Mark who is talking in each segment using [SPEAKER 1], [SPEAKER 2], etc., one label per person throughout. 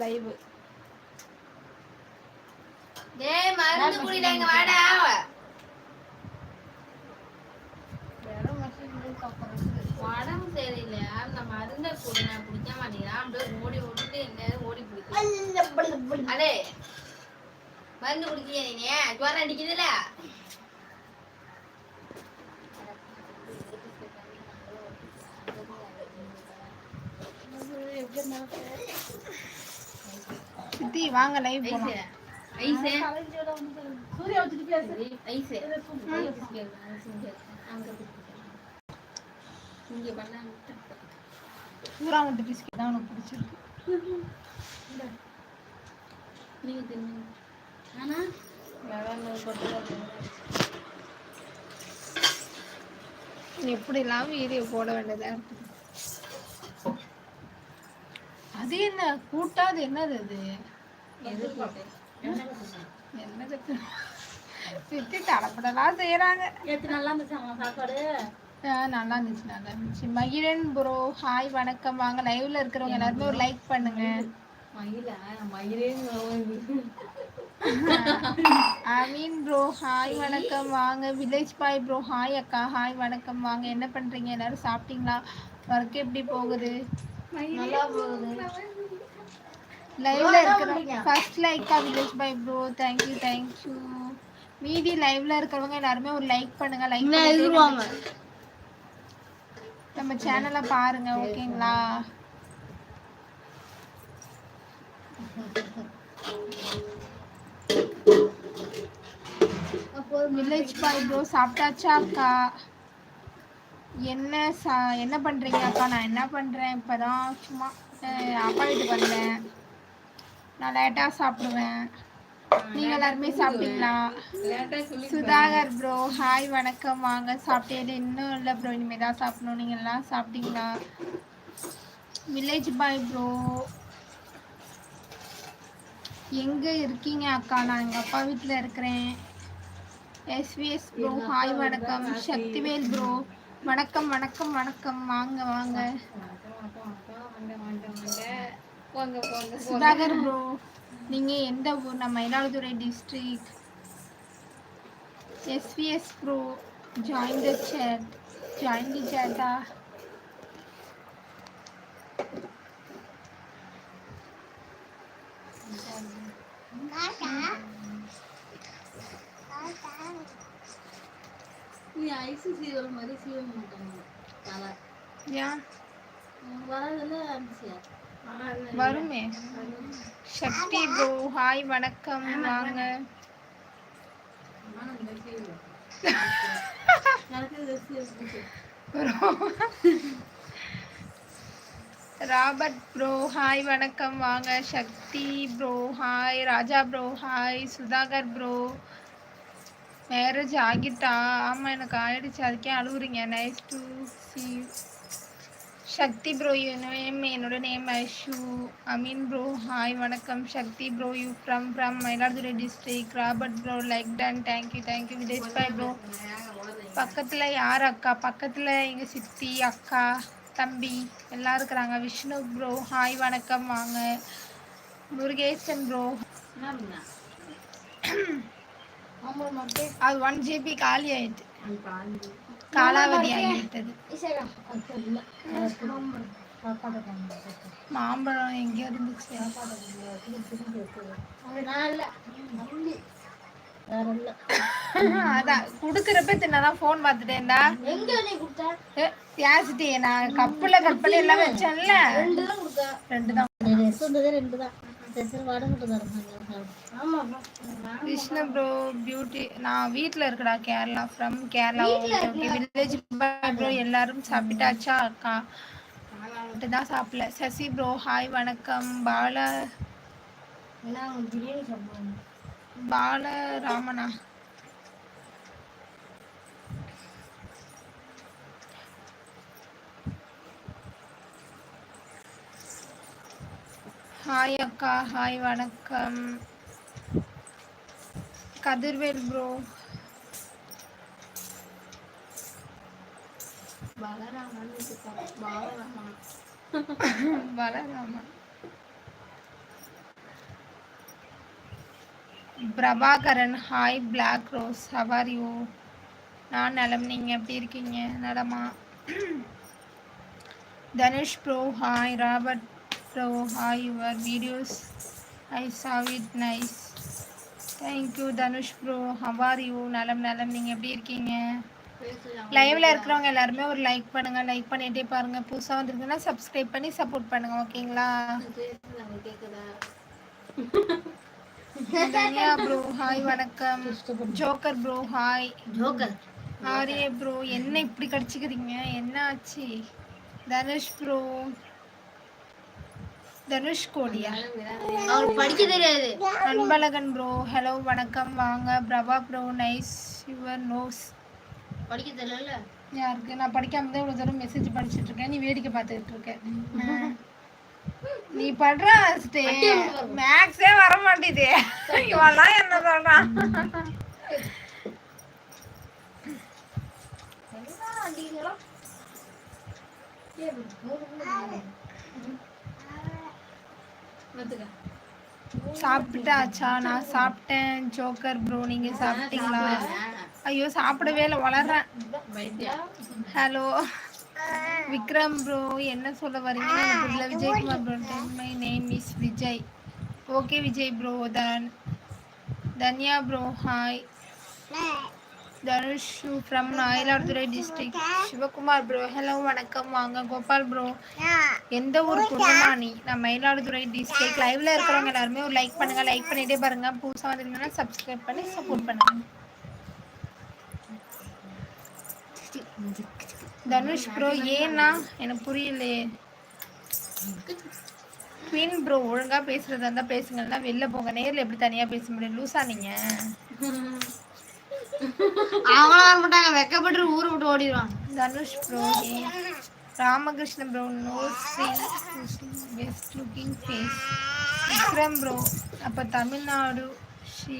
[SPEAKER 1] Live
[SPEAKER 2] டேய் மருந்து குடிடா இங்க வாடா. உடம்பு சரியில்லை. அந்த மருந்தை குடி நான் குடிக்க மாட்டேங்கிறேன் அப்படியே ஓடி ஓடிட்டு என்ன ஓடி பிடிக்கும் அடே மருந்து குடிக்கிறியா நீ ஜுவரம் அடிக்குதுல.
[SPEAKER 1] சித்தி வாங்க லைவ் போலாம்.
[SPEAKER 2] ஐசே.
[SPEAKER 3] சூர்யா வச்சுட்டு பேசு.
[SPEAKER 2] அங்க இங்க பண்ணாங்க
[SPEAKER 1] பூரா முட்டு பிஸ்கெட் தான் உனக்கு பிடிச்சிருக்கு.
[SPEAKER 2] நீங்க தின்னு. ஆனா
[SPEAKER 1] எப்படிலாம் வீடியோ போட வேண்டியதா இருக்கு? அது என்ன? கூட்டா? அது என்னது அது?
[SPEAKER 2] எது
[SPEAKER 1] என்னது சித்தி தடப்படலாம் செய்யறாங்க
[SPEAKER 3] நேற்று நல்லா இருந்துச்சு சாப்பாடு?
[SPEAKER 1] ஆ, நல்லா இருந்துச்சு நல்லா இருந்துச்சு. மகிழன் ப்ரோ ஹாய் வணக்கம். வாங்க லைவ்ல இருக்கிறவங்க எல்லாருமே ஒரு லைக் பண்ணுங்க.
[SPEAKER 2] மயிலா மயிலே
[SPEAKER 1] அமீன் ப்ரோ ஹாய் வணக்கம். வாங்க வில்லேஜ் பாய் ப்ரோ ஹாய் அக்கா ஹாய் வணக்கம். வாங்க என்ன பண்றீங்க? எல்லாரும் சாப்பிட்டீங்களா? ஒர்க் எப்படி போகுது?
[SPEAKER 2] நல்லா போகுது.
[SPEAKER 1] லைவ்ல இருக்கிறவங்க first Lyca village boy bro. Thank you thank you மீதி லைவ்ல இருக்கிறவங்க எல்லாருமே ஒரு லைக் பண்ணுங்க. லைக்
[SPEAKER 2] எதிர்வாங்க
[SPEAKER 1] நம்ம சேனலை பாருங்க ஓகேங்களா? வில்லேஜ் பாய் ப்ரோ சாப்பிட்டாச்சா அக்கா? என்ன சா என்ன பண்ணுறீங்க அக்கா? நான் என்ன பண்ணுறேன் இப்போ தான் சும்மா அப்பா வீட்டுக்கு வந்தேன். நான் லேட்டாக சாப்பிடுவேன். நீங்க எல்லாருமே சாப்பிட்டீங்களா? சுதாகர் ப்ரோ ஹாய் வணக்கம். வாங்க சாப்பிட்டேன். இன்னும் இல்லை ப்ரோ இனிமேல் தான் சாப்பிடணும். நீங்கள் எல்லாம் சாப்பிட்டீங்களா? வில்லேஜ் பாய் ப்ரோ எங்கே இருக்கீங்க அக்கா? நான் எங்கள் அப்பா வீட்டில் இருக்கிறேன். எஸ்விஎஸ் ப்ரோ ஹாய் வணக்கம். சக்திவேல் ப்ரோ வணக்கம் வணக்கம் வணக்கம். வாங்க வாங்க. சுதாகர் ப்ரோ நீங்கள் எந்த ஊர்? நான் Mayiladuthurai district SVS bro join the chat. Join the சேட்டா
[SPEAKER 2] நீ சீவல் மாதிரி சீவ மாட்டாங்க. தலை.
[SPEAKER 1] ஏன்? வருமே. சக்தி ப்ரோ ஹாய் வணக்கம். வாங்க. ராபர்ட் ப்ரோ ஹாய் வணக்கம். வாங்க Sakthi bro hi Raja bro hi Sudhakar bro. Marriage ஆகிட்டா? ஆமாம் எனக்கு ஆயிடுச்சு. அதுக்கே அழுகுறீங்க nice to see Sakthi bro you name என்னோட name Aishu. Ameen bro hi வணக்கம். Sakthi bro you from from Mayiladuthurai district Robert bro like done thank you thank you Vijay boy bro. பக்கத்தில் யார் அக்கா? பக்கத்தில் எங்கள் சித்தி அக்கா? தம்பி எல்லாம் இருக்கிறாங்க. விஷ்ணு ப்ரோ ஹாய் வணக்கம். வாங்க. முருகேசன் ப்ரோ அது ஒன் ஜிபி காலி ஆயிட்டு. காலாவதி ஆகிவிட்டது. மாம்பழம் எங்கே இருந்துச்சு. அதான் குடுக்கறப்ப தின்னதான்
[SPEAKER 2] எங்க கொடுத்த?
[SPEAKER 1] ஏ, பேசிட்டே நான் கப்புல கட் பண்ணி எல்லாம் வச்சேன்ல.
[SPEAKER 2] ரெண்டு தான் கொடுத்த
[SPEAKER 1] ரெண்டு தான்
[SPEAKER 3] சொன்னதே ரெண்டு தான் சரி வடை மட்டும் தரமாங்க
[SPEAKER 2] ஆமா
[SPEAKER 1] விஷ்ணு ப்ரோ பியூட்டி நான் வீட்டில் இருக்கடா Kerala from Kerala. Okay village bro எல்லாரும் சாப்பிட்டாச்சா? அக்கா. மட்டும் தான் சாப்பிடல. சசி ப்ரோ ஹாய் வணக்கம். பால.
[SPEAKER 2] பிரியாணி சாப்பிடுவாங்க?
[SPEAKER 1] பால ராமனா ஹாய் அக்கா ஹாய் வணக்கம் Kathirvel bro
[SPEAKER 2] Balaraman. Balaraman.
[SPEAKER 1] Balaraman Prabhakaran hi black rose how are you நான் நலம் நீங்கள் எப்படி இருக்கீங்க? நலமா Dhanush bro hi Robert bro hi your videos I saw it nice thank you Dhanush bro how are you நலம் நலம் நீங்கள் எப்படி இருக்கீங்க? லைவ்ல இருக்கிறவங்க எல்லாருமே ஒரு லைக் பண்ணுங்க லைக் பண்ணிட்டே பாருங்க. புதுசா வந்திருக்குன்னா சப்ஸ்கிரைப் பண்ணி சப்போர்ட் பண்ணுங்க ஓகேங்களா
[SPEAKER 2] கேக்குதா?
[SPEAKER 1] தனியா ப்ரோ ஹாய் வணக்கம். Joker bro hi.
[SPEAKER 3] ஜோக்கர்.
[SPEAKER 1] ஆரியே ப்ரோ என்ன இப்படி கடிச்சுக்கிறீங்க? என்ன ஆச்சு? தனுஷ் ப்ரோ. தனுஷ் கோடியா?
[SPEAKER 3] அவருக்கு படிக்க தெரியாது.
[SPEAKER 1] அன்பழகன் ப்ரோ ஹலோ வணக்கம். வாங்க. Prabha bro nice your nose.
[SPEAKER 3] படிக்க தெரியல.
[SPEAKER 1] யாருக்கு? நான் படிக்காம தான் இவ்வளோ தூரம் மெசேஜ் படிச்சுட்டு இருக்கேன். நீ வேடிக்கை பார்த்துக்கிட்டு இருக்க. ஆ. நீ படுற மேக்ஸே வர மாட்டேது இவெல்லாம் என்ன சொல்றான். சாப்பிட்டாச்சா? நான் சாப்பிட்டேன். ஜோக்கர் ப்ரோ நீங்க சாப்பிட்டீங்களா? ஐயோ சாப்பிடவே இல்லை வளர்றேன். ஹலோ விக்ரம் ப்ரோ என்ன சொல்ல வரீங்கன்னு எனக்கு புரியல Vijayakumar bro my name is Vijay. Okay Vijay bro than Tanya bro hi Dhanush from Mayiladuthurai district Sivakumar bro hello வணக்கம். வாங்க கோபால் ப்ரோ எந்த ஊர் குடும்பமானி நான் மயிலாடுதுறை டிஸ்ட்ரிக்ட் லைவ்ல இருக்கிறவங்க எல்லாருமே ஒரு லைக் பண்ணுங்க. லைக் பண்ணிட்டே பாருங்க. புதுசாக வந்திருந்தீங்கன்னா சப்ஸ்கிரைப் பண்ணி சப்போர்ட் பண்ணுங்க. தனுஷ் ப்ரோ ஏன்னா எனக்கு புரியலையே. குவீன் ப்ரோ ஒழுங்கா பேசுறதா இருந்தா பேசுங்கன்னா வெளில போங்க. நேர்ல எப்படி தனியா பேச முடியும்? லூசா நீங்க.
[SPEAKER 3] அவங்களும் வர மாட்டாங்க வெக்கப்பட்டு ஊரை விட்டு ஓடிடுவாங்க.
[SPEAKER 1] Dhanush bro Ramakrishna bro no best looking face Vikram bro அப்ப தமிழ்நாடு ஸ்ரீ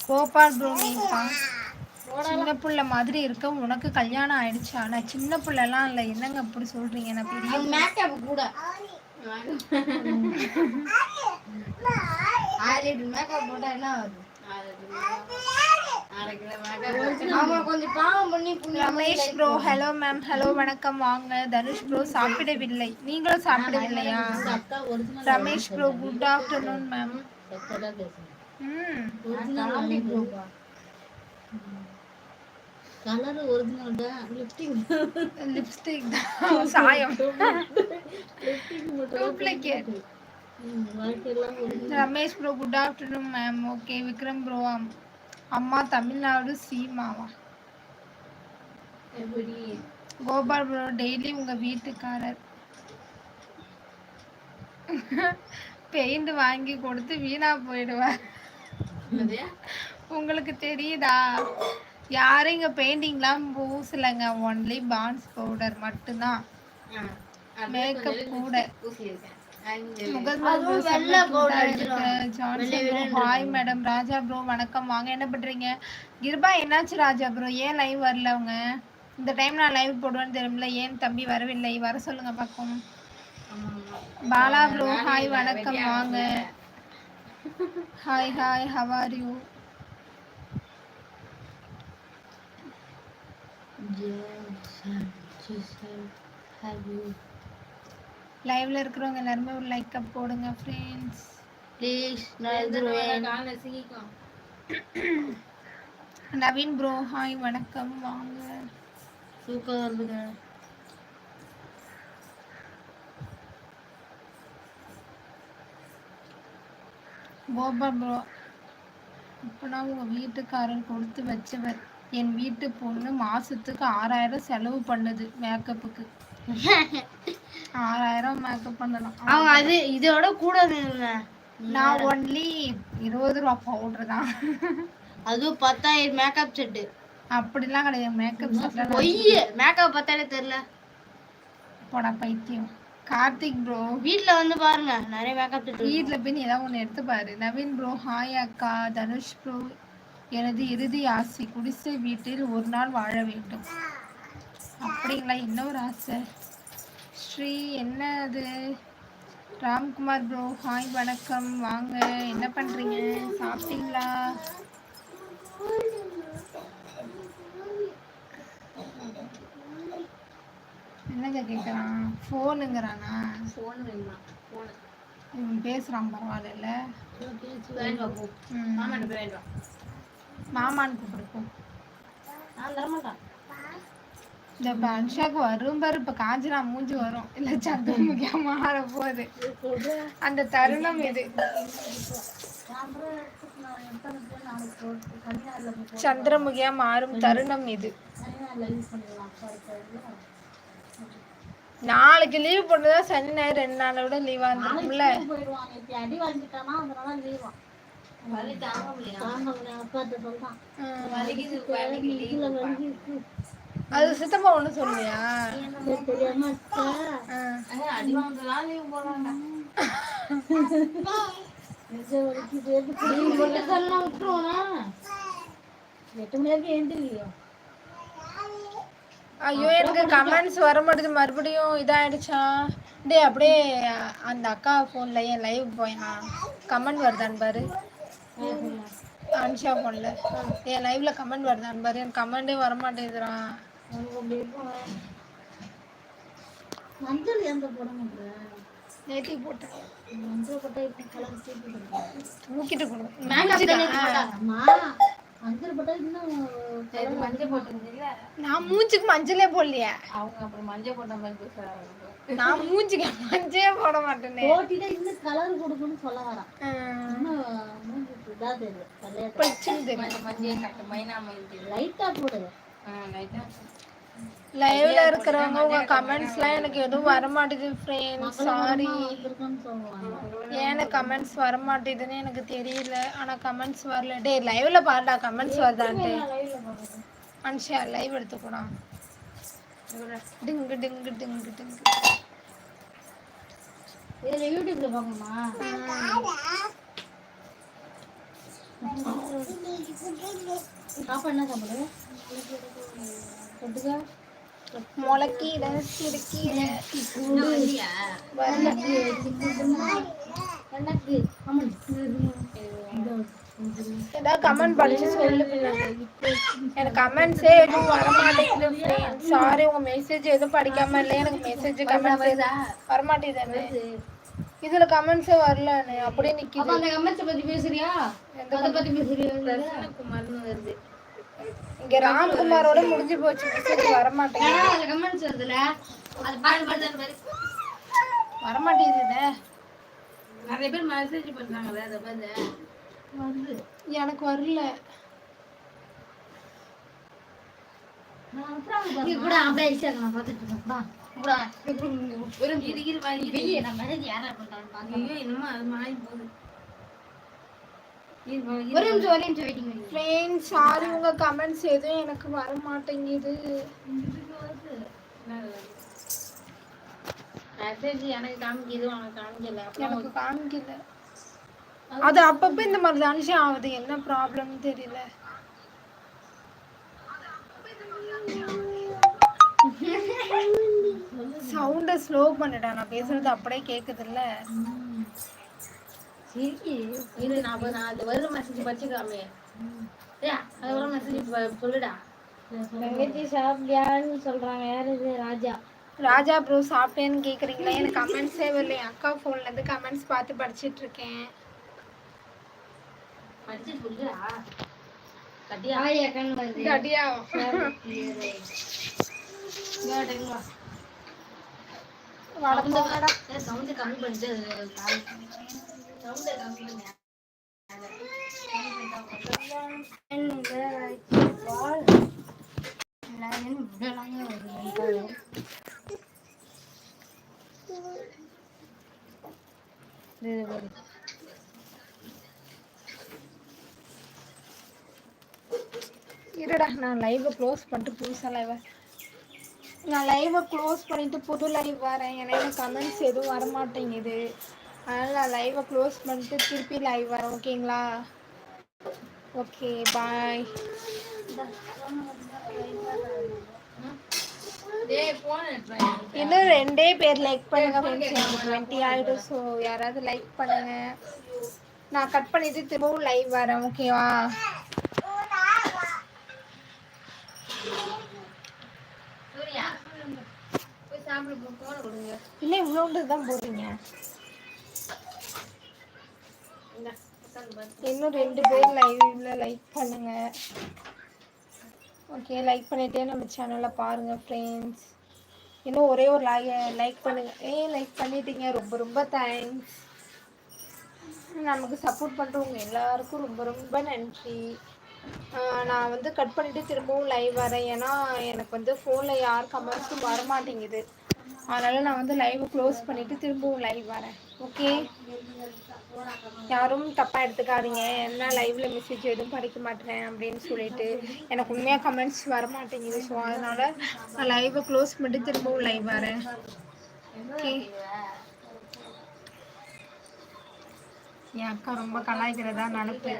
[SPEAKER 1] கோபால் ப்ரோ நீப்பா சின்ன புள்ள மாதிரி இருக்க உனக்கு கல்யாணம் ஆயிடுச்சா. நான் சின்ன புள்ளலாம் இல்லை. என்னங்க அப்படி சொல்றீங்க? நான் பெரிய
[SPEAKER 3] கூட. மேக்கப் போட்டா என்ன
[SPEAKER 1] Ramesh bro hello ma'am hello வணக்கம். வாங்க. தனுஷ் ப்ரோ சாப்பிடவில்லை. நீங்களும் சாப்பிடவில்லையா? Ramesh bro good afternoon ma'am ம்.
[SPEAKER 3] கலர் ஒரிஜினல் தான். லிப்டிக்
[SPEAKER 1] லிப்ஸ்டிக் தான் சாயம். Ramesh bro good afternoon ma'am okay Vikram bro அம்மா தமிழ்நாடு சீமாவா
[SPEAKER 2] எப்படி?
[SPEAKER 1] கோபால் ப்ரோ டெய்லி உங்க வீட்டுக்காரர். பெயிண்ட் வாங்கி கொடுத்து வீணா போயிடுவார்? உங்களுக்கு தெரியுதா? யாரும் இங்க பெயிண்டிங்லாம் பூசலைங்க. ஒன்லி பான்ஸ் பவுடர் மட்டும்தான். மேக்கப் கூட ஹாய் மேடம் ராஜா ப்ரோ வணக்கம். வாங்க என்ன பண்றீங்க? கிருபா என்னாச்சு ராஜா ப்ரோ ஏன் லைவ் வரல அவங்க? இந்த டைம் நான் லைவ் போடுவேன்னு தெரியுமில்ல ஏன் தம்பி வரவில்லை? வர சொல்லுங்க
[SPEAKER 2] ஆமா.
[SPEAKER 1] பாலா ப்ரோ ஹாய் வணக்கம். வாங்க. Hi hi how are you லைவ்ல இருக்கிறவங்க எல்லாருமே ஒரு லைக் அப் போடுங்க ஃப்ரெண்ட்ஸ்
[SPEAKER 3] ப்ளீஸ் நான் எதிர்வேன்.
[SPEAKER 1] நவீன் ப்ரோ ஹாய் வணக்கம் வாங்க.
[SPEAKER 3] தூக்கம் வருதுங்க.
[SPEAKER 1] கோபால் ப்ரோ இப்போனா உங்க வீட்டுக்காரர் கொடுத்து வச்சவர். என் வீட்டு பொண்ணு மாசத்துக்கு ஆறாயிரம் செலவு பண்ணுது மேக்கப்புக்கு ஆறாயிரம் மேக்கப் பண்ணலாம்.
[SPEAKER 3] அவங்க அது இதோட கூட
[SPEAKER 1] நான் ஒன்லி இருபது ரூபா பவுடர் தான்.
[SPEAKER 3] அதுவும் பத்தாயிரம் மேக்கப் செட்டு
[SPEAKER 1] அப்படிலாம் கிடையாது. மேக்கப் செட்லாம்
[SPEAKER 3] பொய். மேக்கப் பத்தாயிரம் தெரியல.
[SPEAKER 1] போடா பைத்தியம். கார்த்திக் ப்ரோ
[SPEAKER 3] வீட்ல வந்து பாருங்க நிறைய மேக்கப் திட்டு
[SPEAKER 1] வீட்டில் போய் நீ ஏதாவது ஒன்று எடுத்து பாரு. நவீன் ப்ரோ ஹாய் அக்கா தனுஷ் ப்ரோ எனது இறுதி ஆசை குடிசை வீட்டில் ஒரு நாள் வாழ வேண்டும். அப்படிங்களா? என்ன ஒரு ஆசை. ஸ்ரீ என்ன அது ராம்குமார் ப்ரோ ஹாய் வணக்கம். வாங்க. என்ன பண்ணுறீங்க சாப்பிட்டீங்களா? என்னங்க கேட்குறான் ஃபோனுங்கிறானா?
[SPEAKER 2] ஃபோன் வேணுமா ஃபோனு
[SPEAKER 1] இவன் பேசுகிறான் பரவாயில்ல ம். மாமான்னு
[SPEAKER 3] நான் தரமாட்டேன்
[SPEAKER 1] இந்த இப்போ அனுஷாக்கு வரும் பாரு இப்போ காஞ்சனா மூஞ்சி வரும். இல்லை சந்திரமுகியா மாற போகுது. அந்த தருணம் இது. சந்திரமுகியா மாறும் தருணம் இது. நாளைக்கு லீவ் போட்டதா சனி ஞாயிறு ரெண்டு நாளை விட லீவா இருந்திருக்கும்ல
[SPEAKER 2] வலி தாங்க முடியல
[SPEAKER 3] அப்பாட்ட சொல்றான்.
[SPEAKER 2] வலிக்குது
[SPEAKER 1] அது சித்தப்பா ஒன்றும் சொல்லியா?
[SPEAKER 3] தெரியாம?
[SPEAKER 2] அடி லீவ் போடுறாங்க?
[SPEAKER 1] ஐயோ எனக்கு கமெண்ட்ஸ் வர மாட்டேது மறுபடியும் இதாயிடுச்சா? டேய் அப்படியே அந்த அக்கா ஃபோனில் என் லைவ் போயா? கமெண்ட் வருதான்னு பாரு. அனுஷா ஃபோனில் என் லைவ்ல கமெண்ட் வருதான்னு பாரு. எனக்கு கமெண்டே வர
[SPEAKER 3] இருக்கும். மஞ்சள் எந்த போட?
[SPEAKER 1] நேத்தி போட்டேன்.
[SPEAKER 3] மஞ்சள் போட்டா இப்படி கலர் சீட்டு இருக்கும்.
[SPEAKER 1] தூக்கிட்டு கொடு
[SPEAKER 3] அம்மா, மஞ்சள் போட்டா இன்னும்
[SPEAKER 2] சரி மஞ்சள் போட்டுருந்தீங்களா?
[SPEAKER 1] நான் மூஞ்சிக்கு மஞ்சளே போடலையே.
[SPEAKER 2] அவங்க அப்புறம் மஞ்சள் போட்ட மாதிரி பேசுறாங்க
[SPEAKER 1] நான் மூஞ்சிக்கு மஞ்சளே போட மாட்டேனே.
[SPEAKER 3] போட்டிட்டா இன்னும் கலர் கொடுக்கணும்னு சொல்ல வரான்.
[SPEAKER 1] லைவ்ல இருக்கிறவங்க உங்க கமெண்ட்ஸ்லாம் எனக்கு எதுவும் வர மாட்டேங்குது ஃப்ரெண்ட்ஸ் சாரி ஏன்னு கமெண்ட்ஸ் வர மாட்டேதுன்னு எனக்கு தெரியல. ஆனா கமெண்ட்ஸ் வரல. டேய் லைவ்ல பாருடா கமெண்ட்ஸ் வருதான்ட்டு. மனுஷா லைவ் எடுத்துக்கூடா. டிங்கு டிங்கு டிங்கு டிங்கு.
[SPEAKER 3] யூடியூப்ல பார்க்கணுமா சாப்பாடு என்ன சாப்பாடு தொட்டுக்க
[SPEAKER 1] முளைக்கீரை சிறுக்கீரை ஏதாவது கமெண்ட் படிச்சு சொல்லு. எனக்கு கமெண்ட்ஸே எதுவும் வரமாட்டேங்குது சாரி உங்க மெசேஜ் எதுவும் படிக்காம இல்லை. எனக்கு மெசேஜ் கமெண்ட்ஸ் வர மாட்டேங்குது. இதுல கமெண்ட்ஸே வரல அப்படியே
[SPEAKER 3] அப்ப
[SPEAKER 1] நிக்குது
[SPEAKER 3] அந்த கமெண்ட்ஸ் பத்தி பேசுறியா? அதை பத்தி பேசுறியா?
[SPEAKER 2] குமார்னு வருது.
[SPEAKER 1] இங்க ராம்குமாரோட முடிஞ்சு போச்சு. மெசேஜ் வர மாட்டேங்குது
[SPEAKER 3] அந்த கமெண்ட்ஸ் வருதுல
[SPEAKER 2] அது பாடு பாடு பாரு
[SPEAKER 1] வர மாட்டேங்குது
[SPEAKER 2] நிறைய பேர் மெசேஜ் பண்றாங்களே அதை பாரு
[SPEAKER 3] வருது.
[SPEAKER 1] எனக்கு வரல.
[SPEAKER 3] நான் அனுப்புறாங்க நீ கூட அப்படியே நான் பார்த்துட்டு இருக்கேன். ஒரு நிமிஷம் ஒரு நிமிஷம் வெயிட்டிங் பண்ணி
[SPEAKER 1] ஃப்ரெண்ட்ஸ் சாரி உங்க கமெண்ட்ஸ் எதுவும் எனக்கு வர மாட்டேங்குது
[SPEAKER 2] மெசேஜ் எனக்கு காமிக்குது உனக்கு காமிக்கல.
[SPEAKER 1] எனக்கு காமிக்கல. அது அப்பப்போ இந்த மாதிரி தானிஷா ஆகுது. என்ன ப்ராப்ளம்னு தெரியல. சவுண்டை ஸ்லோ பண்ணிட்டா நான் பேசுறது அப்படியே கேக்குதுல்ல.
[SPEAKER 3] சரி
[SPEAKER 2] இரு நான் நான் அது வரும் மெசேஜ் படிச்சு காமி ஏ அது வரும் மெசேஜ் சொல்லுடா.
[SPEAKER 3] தங்கச்சி சாப்பிட்டியான்னு சொல்றாங்க. யார் இது? ராஜா.
[SPEAKER 1] ராஜா ப்ரோ சாப்பிட்டேன்னு கேக்குறீங்களா. எனக்கு கமெண்ட்ஸே வரல என் அக்கா ஃபோன்ல இருந்து கமெண்ட்ஸ் பார்த்து படிச்சிட்டு இருக்கேன்.
[SPEAKER 2] படிச்சு சொல்லுடா. கட்டியா? சவுண்ட் கம்மி பண்ணிட்டு சவுண்ட் கம்மி பண்ணு
[SPEAKER 1] இருடா நான் லைவை க்ளோஸ் பண்ணிட்டு புதுசா லைவை நான் லைவை க்ளோஸ் பண்ணிட்டு புது லைவ் வரேன். ஏன்னா எனக்கு கமெண்ட்ஸ் எதுவும் வர மாட்டேங்குது அதனால் நான் லைவை க்ளோஸ் பண்ணிட்டு திருப்பி லைவ் வரேன். ஓகேங்களா ஓகே பாய் இன்னும் ரெண்டே பேர் லைக் பண்ணுங்க டுவெண்ட்டி ஆகிடும் ஸோ யாராவது லைக் பண்ணுங்க. நான் கட் பண்ணிட்டு திரும்பவும் லைவ் வரேன். ஓகேவா
[SPEAKER 2] சூர்யா போய் சாப்பிட போ போன கொடுங்க
[SPEAKER 1] இல்லை இவ்வளோண்டு தான் போடுறீங்க. இன்னும் ரெண்டு பேர் லைவ்ல லைக் பண்ணுங்க. ஓகே லைக் பண்ணிட்டே நம்ம சேனலை பாருங்க ஃப்ரெண்ட்ஸ் இன்னும் ஒரே ஒரு லை லைக் பண்ணுங்க. ஏ லைக் பண்ணிட்டீங்க ரொம்ப ரொம்ப தேங்க்ஸ் நமக்கு சப்போர்ட் பண்ணுறவங்க எல்லாருக்கும் ரொம்ப ரொம்ப நன்றி. நான் வந்து கட் பண்ணிட்டு திரும்பவும் லைவ் வரேன். ஏன்னா எனக்கு வந்து ஃபோனில் யார் கமெண்ட்ஸும் வர மாட்டேங்குது அதனால நான் வந்து லைவை க்ளோஸ் பண்ணிட்டு திரும்பவும் லைவ் வரேன். ஓகே யாரும் தப்பாக எடுத்துக்காதீங்க. என்ன லைவ்ல மெசேஜ் எதுவும் படிக்க மாட்டேன் அப்படின்னு சொல்லிட்டு எனக்கு உண்மையாக கமெண்ட்ஸ் வர மாட்டேங்குது ஸோ அதனால நான் லைவை க்ளோஸ் பண்ணிட்டு திரும்பவும் லைவ் வரேன். ஓகே என் அக்கா ரொம்ப கலாய்க்கிறதா நடப்பு.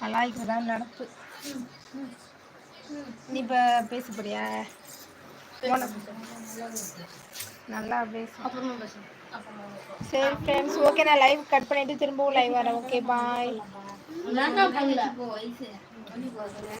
[SPEAKER 1] கலாய்க்கிறதா நடப்பு. நீ இப்போ பேசப்படியா நல்லா சரி ஃப்ரெண்ட்ஸ் ஓகே நான் லைவ் கட் பண்ணிட்டு திரும்பவும் லைவ் வரேன். Okay bye